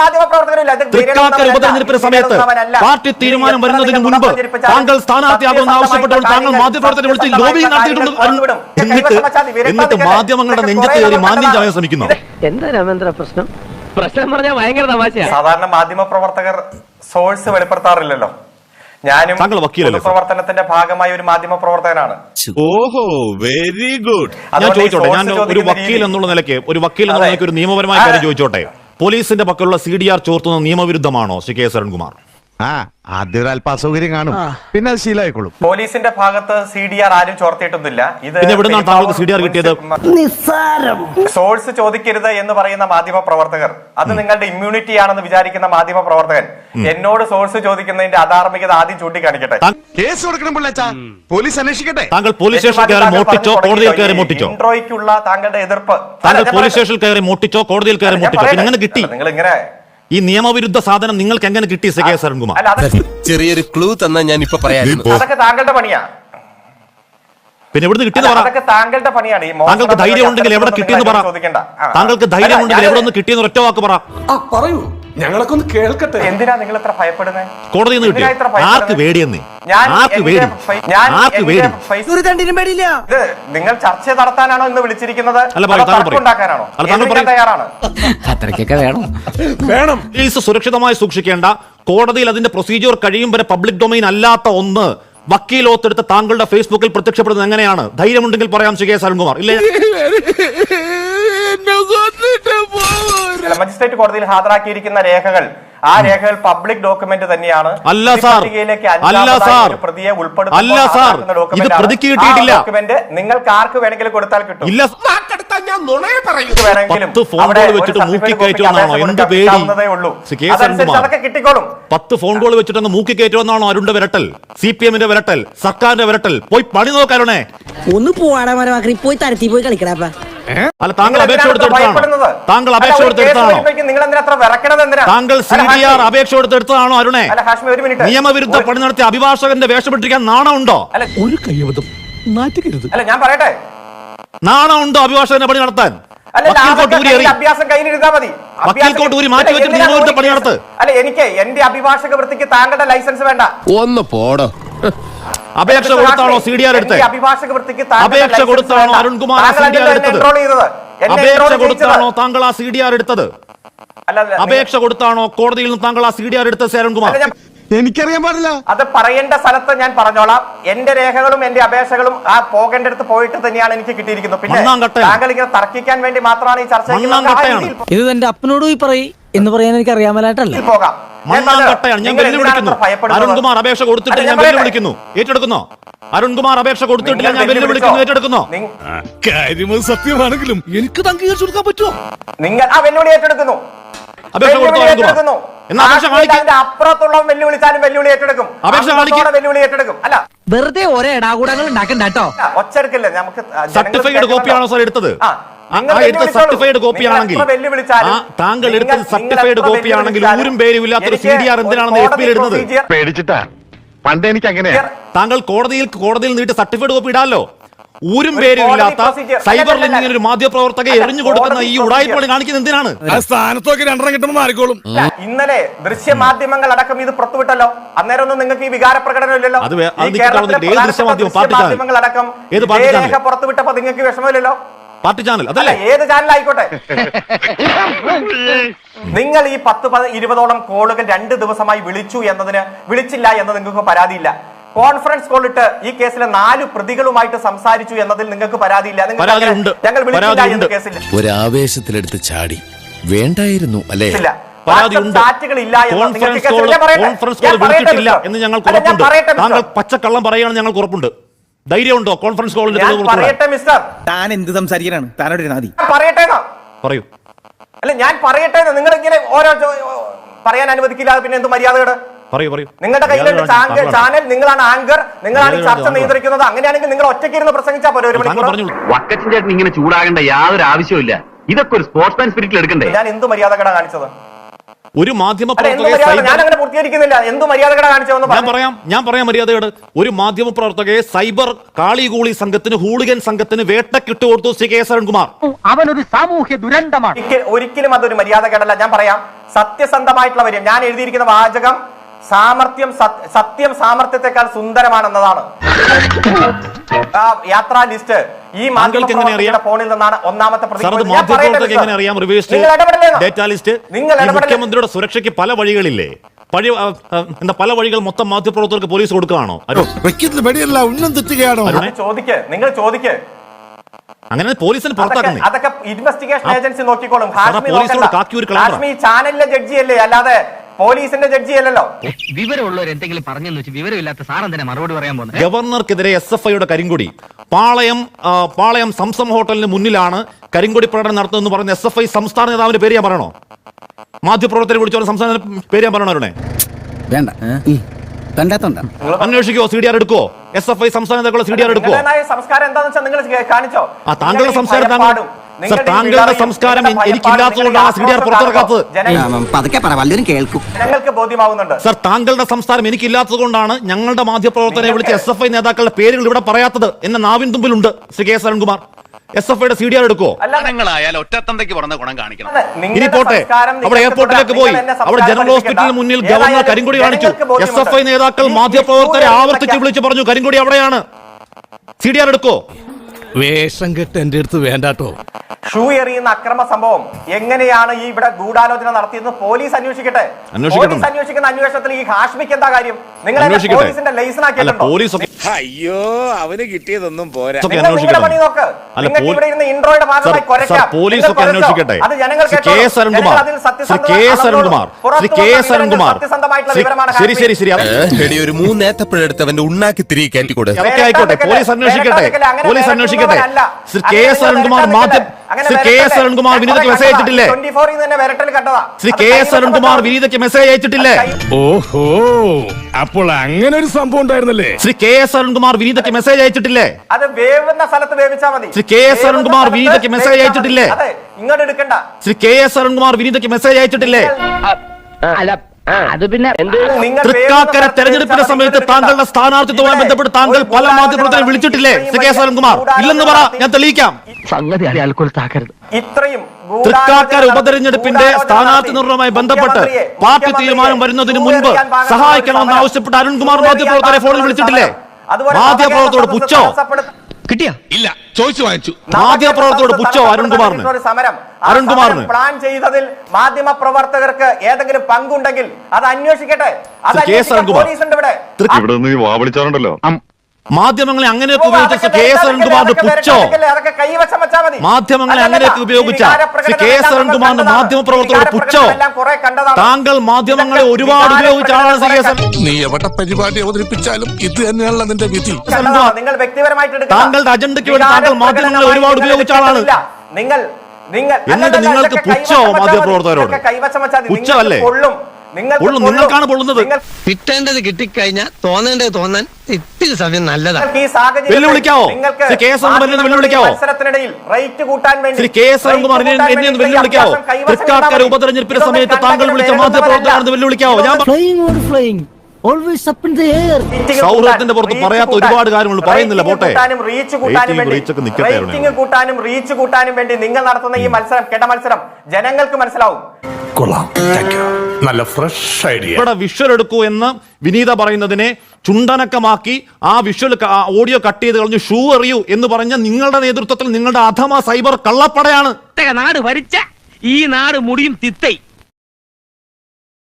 തൃക്കാക്കര വിരലുള്ളവനല്ല. ഉപതെരഞ്ഞെടുപ്പിന് സമയത്ത്. പാർട്ടി തീരുമാനം വരുന്നതിന് മുൻപ് താങ്കൾ സ്ഥാനാർത്ഥിയാകുമെന്ന് ആവശ്യപ്പെട്ടുകൊണ്ട് താങ്കൾ മാധ്യമപ്രവർത്തനം വിളിച്ച് ലോബി നടത്തിയിട്ടുണ്ട്. എന്നിട്ട് എന്നിട്ട് മാധ്യമങ്ങളുടെ നെഞ്ചത്ത് കയറി മാന്യം. ചായാൻ ശ്രമിക്കുന്നു. എന്താ രാമേന്ദ്ര പ്രശ്നം? പ്രശ്നം പറഞ്ഞാൽ ഭയങ്കര തമാശയാ. സാധാരണ മാധ്യമ പ്രവർത്തകർ സോഴ്സ് വെളിപ്പെടുത്താറില്ലല്ലോ. ഞാനും? പ്രവർത്തനത്തിന്റെ ഭാഗമായ ഒരു മാധ്യമ പ്രവർത്തകനാണ്. ഓഹോ വെരി ഗുഡ് ഞാൻ ചോദിച്ചോട്ടെ ഞാൻ ഒരു വക്കീൽ എന്നുള്ള നിലയ്ക്ക് ഒരു വക്കീൽ എന്നുള്ള നിലയ്ക്ക് ഒരു നിയമപരമായ കാര്യം ചോദിച്ചോട്ടെ? പോലീസിന്റെ പക്കലുള്ള സി ഡി ആർ ചോർത്തുന്നത് നിയമവിരുദ്ധമാണോ ശ്രീ കെ എസ് അരുൺകുമാർ? ആ ആദ്യം ഒരു അല്പ അസൗകര്യം കാണും പിന്നെ അത് ശീലമായിക്കോളും. പോലീസിന്റെ ഭാഗത്ത് സി ഡി ആർ ആരും ചോർത്തിയിട്ടൊന്നുമില്ല. ഇത് പിന്നെ എവിടുന്നാണ് താങ്കൾക്ക് കിട്ടിയത്? സോഴ്സ് ചോദിക്കരുത് എന്ന് പറയുന്ന മാധ്യമ പ്രവർത്തകർ അത് നിങ്ങളുടെ ഇമ്മ്യൂണിറ്റി ആണെന്ന് വിചാരിക്കുന്ന മാധ്യമ പ്രവർത്തകൻ എന്നോട് സോഴ്സ് ചോദിക്കുന്നതിന്റെ അധാർമികത ആദ്യം ചൂണ്ടിക്കാണിക്കട്ടെ. കേസ് കൊടുക്കണം പിള്ളേച്ചാ. പോലീസ് അന്വേഷിക്കട്ടെ. താങ്കൾ പോലീസ് സ്റ്റേഷനിൽ കയറി മോട്ടിച്ചോ കോടതിയിൽ കയറി മോട്ടിച്ചോ ഇൻട്രോയ്ക്കുള്ള താങ്കളുടെ എതിർപ്പ്. താങ്കൾ പോലീസ് സ്റ്റേഷനിൽ കയറി മോട്ടിച്ചോ കോടതിയിൽ കയറി മോട്ടിച്ചോ പിന്നെ എങ്ങനെ കിട്ടി. നിങ്ങൾ ഇങ്ങനെ ഈ നിയമവിരുദ്ധ സാധനം നിങ്ങൾക്ക് എങ്ങനെ കിട്ടി സി കെ എസ് അരുൺകുമാർ? അല്ല അത് ചെറിയൊരു ക്ലൂ തന്നാ ഞാൻ ഇപ്പൊ പറയാം അതൊക്കെ താങ്കളുടെ പണിയാ. പിന്നെ ഇവിടുന്ന് കിട്ടിയെന്ന് പറ. അതൊക്കെ താങ്കളുടെ പണിയാണ്. ഈ താങ്കൾക്ക് ധൈര്യം ഉണ്ടെങ്കിൽ എവിടെ കിട്ടിയെന്ന് പറ. ചോദിക്കണ്ട. ആ. താങ്കൾക്ക് ധൈര്യം അല്ല, ഉണ്ടെങ്കിൽ ഞാൻ- എവിടെ നിന്ന് കിട്ടിയെന്ന് ഒറ്റ വാക്ക് പറ. ആ പറയൂ. ഞങ്ങളൊക്കെ ഒന്ന് കേൾക്കട്ടെ. എന്തിനാ നിങ്ങൾ എത്ര ഭയപ്പെടുന്നത് കോടതി? ആർക്ക് പേടിയെന്ന് ഞാൻ ആർക്ക് പേടി ഞാൻ ആർക്ക് പേടി ഒരു തണ്ടിനും പേടിയില്ല. ഇത് നിങ്ങൾ ചർച്ച നടത്താനാണോ ഇന്ന് വിളിച്ചിരിക്കുന്നത്? അല്ല, പറയൂ, അതോ താങ്കൾ പറയൂ. തർക്കമുണ്ടാക്കാനാണോ? അല്ല, താങ്കൾ ഏതിനും ഞാൻ പറയൂ. തയ്യാറാണ്? അത്രയ്ക്കൊക്കെ വേണം. വേണം. പോലീസ് സുരക്ഷിതമായി സൂക്ഷിക്കേണ്ട. കോടതിയിൽ അതിന്റെ പ്രൊസീജിയർ കഴിയും വരെ പബ്ലിക് ഡൊമൈൻ അല്ലാത്ത ഒന്ന് വക്കീൽ ഓത്തെടുത്ത് താങ്കളുടെ ഫേസ്ബുക്കിൽ പ്രത്യക്ഷപ്പെടുന്നത് എങ്ങനെയാണ്? ധൈര്യമുണ്ടെങ്കിൽ പറയാം ശ്രീ കെ എസ് അരുൺകുമാർ. ഇല്ലേ? മജിസ്ട്രേറ്റ് കോടതിയിൽ ഹാജരാക്കിയിരിക്കുന്ന രേഖകൾ ആ രേഖകൾ പബ്ലിക് ഡോക്യുമെന്റ് തന്നെയാണ് അല്ല, സാർ. അല്ല, സാർ. പ്രതിയെ അല്ല, സാർ. ഇത് ആണ്. പ്രതിക്ക് കിട്ടിയിട്ടില്ല. ആ നിങ്ങൾക്ക് ആർക്ക് വേണമെങ്കിലും കൊടുത്താൽ കിട്ടും ഇല്ല വേണമെങ്കിലും പത്ത് ഫോൺ കോൾ വെച്ചിട്ട് മൂക്കി കയറ്റുമെന്നാണോ? എന്ത് പേടി? അതൊക്കെ കിട്ടിക്കോളും പത്ത് ഫോൺ കോൾ വെച്ചിട്ട് അങ്ങ് മൂക്കി കയറ്റുമെന്നാണോ അരുണ്ട വിരട്ടൽ സി പി എമ്മിന്റെ വിരട്ടൽ സർക്കാരിന്റെ വിരട്ടൽ പോയി പണി നോക്കാരുണേ ഒന്ന് പോവാടാ മരമാക്കി പോയി തരത്തി പോയി കളിക്കടാ അല്ല താങ്കൾ അപേക്ഷ കൊടുത്തെടുത്താണോ താങ്കൾ അപേക്ഷ കൊടുത്തെടുത്താണോ താങ്കൾ സി. ഡി. ആർ. അപേക്ഷ കൊടുത്തെടുത്തതാണോ അരുണേ? അല്ല, ഹാഷ്മി, ഒരു മിനിറ്റ്. നിയമവിരുദ്ധ പണി നടത്തിയ അഭിഭാഷകന്റെ വേഷപ്പെട്ടിരിക്കാൻ നാണമുണ്ടോ? അല്ല, ഒരു കയ്യബദ്ധം നാറ്റുകരുത് അല്ല ഞാൻ പറയട്ടെ. നാണമുണ്ടോ അഭിഭാഷകന്റെ പണി നടത്താൻ. അല്ല എനിക്ക് എന്റെ അഭിഭാഷക വൃത്തിക്ക് താങ്കളുടെ ലൈസൻസ് വേണ്ട. ഒന്ന് പോടോ. അപേക്ഷ കൊടുത്താണോ സി ഡി ആർ എടുത്ത് എന്റെ അഭിഭാഷക വൃത്തിക്ക് താങ്കളുടെ അപേക്ഷ കൊടുത്താണോ അരുൺകുമാർ സി ഡി ആർ എടുത്തത്? അപേക്ഷ കൊടുത്താണോ താങ്കൾ ആ സി ഡി ആർ എടുത്തത്? അല്ല, അല്ല, അപേക്ഷ കൊടുത്താണോ കോടതിയിൽ നിന്ന് താങ്കൾ ആ സി ഡി ആർ എടുത്തത് സി അരുൺകുമാർ? എനിക്കറിയാൻ പാടില്ല. അത് പറയേണ്ട സ്ഥലത്ത് ഞാൻ പറഞ്ഞോളാം. എന്റെ രേഖകളും എന്റെ അപേക്ഷകളും ആ പോകേണ്ട അടുത്ത് പോയിട്ട് തന്നെയാണ് എനിക്ക് കിട്ടിയിരിക്കുന്നത്. പിന്നെ താങ്കൾ ഇങ്ങനെ തർക്കിക്കാൻ വേണ്ടി മാത്രമാണ് ഈ ചർച്ച. ഇത് എന്റെ അപ്പനോട് പോയി പറയ്. എന്ന് പറയാൻ എനിക്ക് അറിയാമലായിട്ടല്ല. പോകാം. ഞാൻ വെല്ലുവിളിക്കുന്നു? അരുൺകുമാർ അപേക്ഷ കൊടുത്തിട്ട് ഞാൻ. വെല്ലുവിളിക്കുന്നു. ഏറ്റെടുക്കുന്നോ? അരുൺകുമാർ അപേക്ഷ കൊടുത്തിട്ടില്ല. ഞാൻ വെല്ലുവിളിക്കുന്നു? ഏറ്റെടുക്കുന്നോ? കാര്യം സത്യമാണെങ്കിലും എനിക്ക് അംഗീകരിച്ചു കൊടുക്കാൻ പറ്റുമോ? നിങ്ങൾ ആ വെല്ലുവിളി ഏറ്റെടുക്കുന്നു. അപേക്ഷ കൊടുത്തു അരുൺകുമാർ. എന്നാ അപേക്ഷ അപ്പുറത്തുള്ളവൻ വെല്ലുവിളിച്ചാലും വെല്ലുവിളി ഏറ്റെടുക്കും. അപേക്ഷ കാണിക്ക്. വെല്ലുവിളി ഏറ്റെടുക്കും. അല്ല. വെറുതെ ഒരേ ഇടാകൂടങ്ങൾ ഉണ്ടാക്കണ്ട കേട്ടോ. ഒച്ചെടുക്കില്ല. നമുക്ക് കേൾക്കണമല്ലോ. കോപ്പിയാണോ സാർ എടുത്തത്? സർട്ടിഫൈഡ് കോപ്പി ആണെങ്കിൽ വെല്ലുവിളിച്ചാലും, താങ്കൾ എടുത്ത എടുത്തത് സർട്ടിഫൈഡ് കോപ്പി ആണെങ്കിൽ ഊരും പേരും ഇല്ലാത്തൊരു സി ഡി ആർ എന്തിനാണെന്ന് ഒരു എഫ് പിയിൽ കോടതി ഇടുന്നത്? പേടിച്ചിട്ടാ. പണ്ട് എനിക്ക് അങ്ങനെയാ താങ്കൾ കോടതിയിൽ കോടതിയിൽ നീട്ടി സർട്ടിഫൈഡ് കോപ്പി ഇടാലോ? ഊരും ഒരു പേരും ഇല്ലാത്ത സൈബർ അല്ല, ഒരു മാധ്യമപ്രവർത്തകയെ എറിഞ്ഞു കൊടുക്കുന്ന ഈ ഉടായ്പണി. കാണിക്കുന്നത് എന്തിനാണ്? ആ സ്ഥാനത്തൊക്കെ രണ്ടെണ്ണം കിട്ടുമ്പോൾ മാറിക്കോളും. ഇന്നലെ ഇന്നലെ ദൃശ്യമാധ്യമങ്ങൾ അടക്കം ഇത് പുറത്തുവിട്ടല്ലോ. അന്നേരം ഒന്നും നിങ്ങൾക്ക് ഈ വികാര പ്രകടനം ഇല്ലല്ലോ. അത് ഏത്? ദൃശ്യമാധ്യമങ്ങൾ അടക്കം? രേഖ പുറത്തുവിട്ടപ്പോ നിങ്ങൾക്ക് വിഷമമില്ലല്ലോ? പാർട്ടി ചാനൽ അല്ല അതല്ലേ ഏത് ചാനൽ ആയിക്കോട്ടെ നിങ്ങൾ ഈ പത്ത് പതി- ഇരുപതോളം കോളുകൾ രണ്ട് ദിവസമായി വിളിച്ചു എന്നതിന് വിളിച്ചില്ല എന്നത് നിങ്ങൾക്ക് പരാതിയില്ല. കോൺഫറൻസ് കോൾ ഇട്ട് ഈ കേസിലെ നാല് പ്രതികളുമായിട്ട് സംസാരിച്ചു എന്നതിൽ നിങ്ങൾക്ക് പരാതിയില്ല. ഞങ്ങൾ വിളിച്ചില്ല. എന്ന് കേസിൽ. ഒരാവേശത്തിലെടുത്ത് ചാടി. വേണ്ടായിരുന്നു അല്ലേ? കോൺഫറൻസ് കേസിൽ കോൾ പറയട്ടെ. കോൺഫറൻസ് കോൾ വിളിച്ചിട്ടില്ല എന്ന് ഞങ്ങൾക്ക് ഉറപ്പുണ്ട്. താങ്കൾ പച്ചക്കള്ളം പറയുകയാണെന്ന് ഞങ്ങൾക്ക് ഉറപ്പുണ്ട്. ധൈര്യമുണ്ടോ? കോൺഫറൻസ് കോളിന്റെ ഞാൻ പറയട്ടെ മിസ്റ്റർ താൻ എന്ത് സംസാരിക്കാനാണ്? താനോട് നാദി പറയട്ടെ പറയൂ. അല്ല ഞാൻ പറയട്ടെ നിങ്ങൾ ഇങ്ങനെ ഓരോ പറയാൻ അനുവദിക്കില്ലാതെ പിന്നെ എന്ത് മര്യാദയുടെ പറയൂ പറയൂ. നിങ്ങളുടെ കയ്യിലുണ്ട് ചാനൽ നിങ്ങളാണ് ആങ്കർ നിങ്ങളാണ് ഈ ചർച്ച. നിയന്ത്രിക്കുന്നത്. അങ്ങനെയാണെങ്കിൽ നിങ്ങൾ ഒറ്റയ്ക്ക് ഇരുന്ന് പ്രസംഗിച്ചാൽ പോലെ ഒരു മണിക്കൂർ വക്കച്ചൻ ചേട്ടൻ ഇങ്ങനെ ചൂടാകേണ്ട യാതൊരു ആവശ്യമില്ല ഇതൊക്കെ ഒരു സ്പോർട്സ്മാൻ സ്പിരിറ്റിൽ എടുക്കണ്ടേ? ഞാൻ എന്ത് മര്യാദകട കാണിച്ചത്? ഒരു മാധ്യമ ഞാൻ സൈബർ അങ്ങനെ പൂർത്തീകരിക്കുന്നില്ല. എന്ത് മര്യാദകട കാണിച്ചതെന്ന് ഞാൻ പറയാം ഞാൻ പറയാം മര്യാദയോട് ഒരു മാധ്യമ പ്രവർത്തകയെ സൈബർ കാളികൂളി സംഘത്തിന് ഹൂളിഗൻ സംഘത്തിന് വേട്ടക്കിട്ട് കൊടുത്തു ശ്രീ കെ എസ് അരുൺകുമാർ. അവനൊരു സാമൂഹ്യ ദുരന്തമാണ്. ഒരിക്കലും അതൊരു മര്യാദ കേടല്ല ഞാൻ പറയാം സത്യസന്ധമായിട്ടുള്ള വരും ഞാൻ എഴുതിയിരിക്കുന്ന വാചകം സാമർത്ഥ്യം സത്യം സാമർത്ഥ്യത്തെക്കാൾ സുന്ദരമാണെന്നതാണ്. യാത്രാ ലിസ്റ്റ്. ഈ താങ്കൾക്ക് എങ്ങനെ അറിയാം? ഫോണിൽ നിന്നാണ് ഒന്നാമത്തെ. എങ്ങനെ അറിയാം? റിവേഴ്സ് നിങ്ങൾ ലിസ്റ്റ്. മുഖ്യമന്ത്രിയുടെ സുരക്ഷയ്ക്ക് പല വഴികളില്ലേ? പഴയ എന്താ പല വഴികൾ മൊത്തം മാധ്യമപ്രവർത്തകർക്ക് പോലീസ് കൊടുക്കുകയാണോ? തെറ്റുകയാണോ? നിങ്ങൾ ചോദിക്ക്. അങ്ങനെ പോലീസിന് പുറത്താക്കുന്നത് പുറത്താക്കുന്നേ? അതൊക്കെ ഇൻവെസ്റ്റിഗേഷൻ ഏജൻസി നോക്കിക്കോളും. കളറാ. ചാനലിലെ ജഡ്ജിയല്ലേ അല്ലാതെ പോലീസിന്റെ ജഡ്ജിയല്ലല്ലോ വിവരമുള്ളവർ എന്തെങ്കിലും പറഞ്ഞെന്ന് വെച്ച് വിവരമില്ലാത്ത സാറൻ തന്നെ മറുപടി പറയാൻ പോകുന്നത് ഗവർണർക്കെതിരെ എസ് എഫ് ഐയുടെ കരിങ്കൊടി. പാളയം ആ, പാളയം സംസം ഹോട്ടലിന് മുന്നിലാണ് കരിങ്കൊടി പ്രകടനം നടത്തുന്നതെന്ന് പറഞ്ഞ എസ് എഫ് ഐ സംസ്ഥാന നേതാവിന്റെ പേര് ഞാൻ പറയണോ? മാധ്യമപ്രവർത്തകരെ വിളിച്ചോ സംസ്ഥാന പേര് ഞാൻ പറയണോ അരുണേ? വേണ്ട. കണ്ടാത്തോണ്ട. അന്വേഷിക്കോ സി ഡി ആർ എടുക്കോ എസ് എഫ് ഐ സംസ്ഥാന നേതാക്കളെ സി ഡി ആർ എടുക്കോ നിങ്ങളുടേതായ സംസ്കാരം എന്താണെന്ന് വെച്ചാൽ നിങ്ങൾ കാണിച്ചോ? ആ താങ്കളുടെ സംസ്കാരം താങ്കൾ സർ താങ്കളുടെ സംസ്കാരം എനിക്കില്ലാത്തതുകൊണ്ടാണ് ആ സി ഡി ആർ പുറത്തിറക്കാത്തത്. കേൾക്കും. സർ താങ്കളുടെ സംസ്കാരം എനിക്കില്ലാത്തതുകൊണ്ടാണ് ഞങ്ങളുടെ മാധ്യമപ്രവർത്തകരെ വിളിച്ച് എസ് എഫ് ഐ നേതാക്കളുടെ പേരുകൾ ഇവിടെ പറയാത്തത് എന്ന നാവിൻ തുമ്പിലുണ്ട് Shri K S Arunkumar. S F ഐയുടെ സി ഡി ആർ എടുക്കോ അല്ലാതെ ഒറ്റത്തന്തയ്ക്ക് പറഞ്ഞ ഗുണം കാണിക്കണം. ഇനി പോട്ടെ. അവിടെ എയർപോർട്ടിലേക്ക് പോയി. അവിടെ ജനറൽ ഹോസ്പിറ്റലിന് മുന്നിൽ ഗവർണർ കരിങ്കൊടി കാണിച്ചു. എസ് എഫ് ഐ നേതാക്കൾ മാധ്യമപ്രവർത്തകരെ ആവർത്തിച്ച് വിളിച്ചു പറഞ്ഞു കരിങ്കൊടി അവിടെയാണ്. സി ഡി ആർ എടുക്കോ വേഷം കെട്ട് എന്റെ അടുത്ത് വേണ്ടാട്ടോ. ഷൂ എറിയുന്ന അക്രമ സംഭവം എങ്ങനെയാണ് ഈ ഇവിടെ ഗൂഢാലോചന നടത്തിയെന്ന് പോലീസ് അന്വേഷിക്കട്ടെ. പോലീസ് അന്വേഷിക്കുന്ന അന്വേഷണത്തിൽ ഈ ഹാഷ്മിക്ക് എന്താ കാര്യം? നിങ്ങൾ പോലീസിന്റെ ലൈസൺ ആക്കിയല്ലോ ആക്കിയിട്ടുണ്ടോ അയ്യോ അവന് കിട്ടിയതൊന്നും പോരാ. ഇൻട്രോയുടെ ഭാഗമായി പോലീസ് ഒക്കെ. അന്വേഷിക്കട്ടെ. Shri K S Arunkumar Shri K S Arunkumar Shri K S Arunkumar Shri- ശരി ശരി ഒരു മൂന്നേത്തപ്പഴെടുത്ത് അവന്റെ ഉണ്ണാക്കി തിരികെ കയറ്റിക്കൂടെ? അതൊക്കെ ആയിക്കോട്ടെ. പോലീസ് അന്വേഷിക്കട്ടെ. പോലീസ് അന്വേഷിക്കട്ടെ. ശ്രീ കെ എസ് അരുൺകുമാർ മാധ്യമം ശ്രീ കെ എസ് അരുൺകുമാർ വിനീതക്ക് വിനീതയ്ക്ക് മെസ്സേജ്. അയച്ചിട്ടില്ലേ 24 ൽ തന്നെ വരട്ടൽ കണ്ടതാ. ശ്രീ കെ എസ് അരുൺകുമാർ വിനീതക്ക് വിനീതയ്ക്ക് മെസ്സേജ് അയച്ചിട്ടില്ലേ? ഓഹോ. അപ്പോൾ അങ്ങനെ ഒരു സംഭവം ഉണ്ടായിരുന്നല്ലേ? ശ്രീ കെ എസ് അരുൺകുമാർ വിനീതയ്ക്ക് മെസ്സേജ് അയച്ചിട്ടില്ലേ? അത് വേവുന്ന സ്ഥലത്ത് വേവിച്ചാ മതി. ശ്രീ കെ എസ് അരുൺകുമാർ വിനീതയ്ക്ക് മെസ്സേജ് അയച്ചിട്ടില്ലേ? അതെ ഇങ്ങോട്ട് എടുക്കണ്ട. ശ്രീ കെ എസ് അരുൺകുമാർ വിനീതയ്ക്ക് മെസ്സേജ് അയച്ചിട്ടില്ലേ? അല്ല അത് പിന്നെ നിങ്ങൾ തൃക്കാക്കര തെരഞ്ഞെടുപ്പിന്റെ സമയത്ത് താങ്കളുടെ. സ്ഥാനാർത്ഥിത്വവുമായി ബന്ധപ്പെട്ട് താങ്കൾ പല ഗൂഢാലോചന വിളിച്ചിട്ടില്ലേ? Shri K S Arunkumar? ഇല്ലെന്ന് പറ ഞാൻ തെളിയിക്കാം. സംഗതി അയാൾക്കൊരു താക്കരുത് ഇത്രയും തൃക്കാക്കര ഗൂഢാലോചന ഉപതെരഞ്ഞെടുപ്പിന്റെ സ്ഥാനാർത്ഥി നിർണയവുമായി ബന്ധപ്പെട്ട് പാർട്ടി തീരുമാനം വരുന്നതിന് മുൻപ് സഹായിക്കണമെന്ന്. ആവശ്യപ്പെട്ട് അരുൺകുമാർ മാധ്യമപ്രവർത്തകരെ ഫോണിൽ വിളിച്ചിട്ടില്ലേ? മാധ്യമപ്രവർത്തകരോട് പുച്ഛോ? കിട്ടിയ? ഇല്ല ചോദിച്ചു വാങ്ങിച്ചു. മാധ്യമപ്രവർത്തകരോട് പുച്ഛോ അരുൺകുമാറിന്? ഒരു സമരം. ആ അരുൺകുമാറിന്? പ്ലാൻ ചെയ്തതിൽ മാധ്യമ പ്രവർത്തകർക്ക് ഏതെങ്കിലും പങ്കുണ്ടെങ്കിൽ അത് അന്വേഷിക്കട്ടെ. അത്. ഇവിടെ തൃ- ഇവിടെ. നിന്ന് വാവിളിച്ചാറുണ്ടല്ലോ. മാധ്യമങ്ങളെ അങ്ങനെയൊക്കെ ഉപയോഗിച്ച കെ എസ് അരുൺകുമാറിന്റെ പുച്ഛോ. മാധ്യമങ്ങളെ അങ്ങനെയൊക്കെ ഉപയോഗിച്ച കെ എസ് അരുൺകുമാറിന്റെ മാധ്യമ പ്രവർത്തകരുടെ പുച്ഛോ. താങ്കൾ മാധ്യമങ്ങളെ ഒരുപാട് ഉപയോഗിച്ച ആളാണ് നീ എവിടെ പരിപാടി അവതരിപ്പിച്ചാലും ഇത് തന്നെയാണല്ലോ നിന്റെ വിധി വ്യക്തിപരമായിട്ട് താങ്കളുടെ അജണ്ടയ്ക്ക് വേണ്ടി താങ്കൾ മാധ്യമങ്ങളെ ഒരുപാട് ഉപയോഗിച്ച ആളാണ്. നിങ്ങൾ നിങ്ങൾ എന്നിട്ട് നിങ്ങൾക്ക് പുച്ഛോ മാധ്യമ പ്രവർത്തകരോട് മതി. മാധ്യമപ്രവർത്തകരോട്? പുച്ഛമല്ലേ? നിങ്ങൾക്കാണ് പൊള്ളുന്നത്. നിങ്ങൾ- കിട്ടേണ്ടത് കിട്ടിക്കഴിഞ്ഞാൽ തോന്നേണ്ടത് തോന്നാൻ ഇത്തിരി സമയം നല്ലതാണ് വെല്ലുവിളിക്കാവോ? കെ എസ് എന്നെ വെല്ലുവിളിക്കാവോ? കൂട്ടാൻ വേണ്ടി ശ്രീ കെ എസ് അരുൺകുമാർ എന്നെ കൂട്ടാൻ എന്നെ ഒന്ന് വേണ്ടി വെല്ലുവിളിക്കാവോ ഈ തൃക്കാക്കര ഉപതെരഞ്ഞെടുപ്പിന്റെ സമയത്ത് താങ്കൾ വിളിച്ച. മാധ്യമപ്രവർത്തകരാണെന്ന് വെല്ലുവിളിക്കാവോ ഞാൻ always up in the air സൗഹൃദത്തിന്റെ പുറത്ത് പറയാത്ത ഒരുപാട് കാര്യങ്ങൾ പറയുന്നില്ല, പോട്ടെ. കൂട്ടാനും റീച്ച് കൂട്ടാനും വേണ്ടി. റേറ്റിംഗ് കൂട്ടാനും റീച്ച് കൂട്ടാനും വേണ്ടി നിങ്ങൾ നടത്തുന്ന ഈ മത്സരം കെട്ട മത്സരം ജനങ്ങൾക്ക് മനസ്സിലാവും. കൊള്ളാം. നല്ല ഫ്രഷ് ഐഡിയ ഇവിടെ വിഷ്വൽ എടുക്കൂ എന്ന് വിനീത പറയുന്നതിനെ ചുണ്ടനക്കമാക്കി ആ വിഷ്വൽ ഓഡിയോ കട്ട് ചെയ്ത് കളഞ്ഞു ഷൂ എറിയൂ എന്ന് പറഞ്ഞ നിങ്ങളുടെ നേതൃത്വത്തിൽ നിങ്ങളുടെ അധമ സൈബർ കള്ളപ്പടയാണ്. നാട് ഭരിച്ച ഈ നാട് മുടിയും തിത്തൈ.